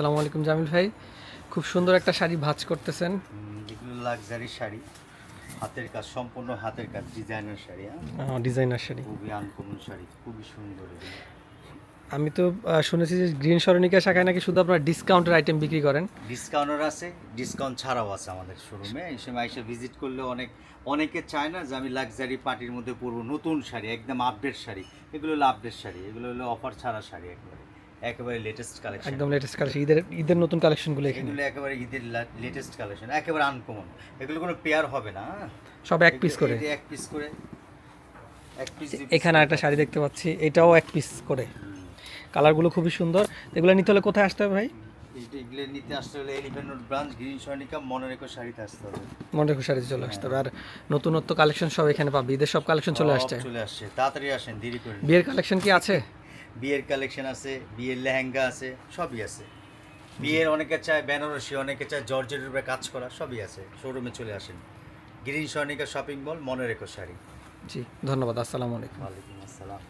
আসসালামু আলাইকুম জামিল ভাই। খুব সুন্দর একটা শাড়ি ভাঁজ করতেছেন। এগুলো লাক্সারি শাড়ি। হাতের কাজ সম্পূর্ণ হাতের কাজ ডিজাইনার শাড়ি হ্যাঁ? ডিজাইনার শাড়ি। খুবই আনকমন শাড়ি খুবই সুন্দর আমি তো শুনেছি যে গ্রিন সরণিকা শাখায় নাকি শুধু আপনার ডিসকাউন্টের আইটেম বিক্রি করেন। ডিসকাউন্টার আছে ডিসকাউন্ট ছাড়াও আছে আমাদের শোরুমে এই সময় এসে ভিজিট করলে অনেক অনেকে চায় না যে আমি লাক্সারি পার্টির মধ্যে পরবো। নতুন শাড়ি একদম আপডেট শাড়ি। এগুলো হলো আপডেট শাড়ি এগুলো হলো অফার ছাড়া শাড়ি একেবারে। একেবারে লেটেস্ট কালেকশন একদম লেটেস্ট কালেকশন ঈদের ঈদের নতুন কালেকশনগুলো এখানে। এগুলো একেবারে ঈদের লেটেস্ট কালেকশন একেবারে আনকমন এগুলো কোনো পেয়ার হবে না হ্যাঁ? সব এক পিস করে। এক পিস করে এক পিস এখানে একটা শাড়ি দেখতে পাচ্ছি এটাও এক পিস করে। কালারগুলো খুবই সুন্দর। এগুলো নিতে হলে কোথায় আসতে হবে ভাই? এগুলো নিতে আসতে হলে এলিফেন্ট রোড ব্রাঞ্চ গ্রিন সর্ণিকা মনে রেখো শাড়িতে আসতে হবে। মনে রেখো শাড়িতে চলে আসতে হবে। আর নতুনত্ব কালেকশন সব এখানে পাবে। ঈদের সব কালেকশন চলে আসছে। চলে আসছে। তাড়াতাড়ি আসেন দেরি করে বিয়ের কালেকশন কি আছে? বিয়ের কালেকশন আছে বিয়ের লেহেঙ্গা আছে সবই আছে। বিয়ের অনেকে চায় বেনারসি অনেকে চায় জর্জের উপরে কাজ করা সবই আছে শোরুমে চলে আসেন। গ্রিন সনিকা শপিং মল মনে রেখো শাড়ি। জি ধন্যবাদ আসসালামু আলাইকুম। ওয়ালাইকুম আসসালাম।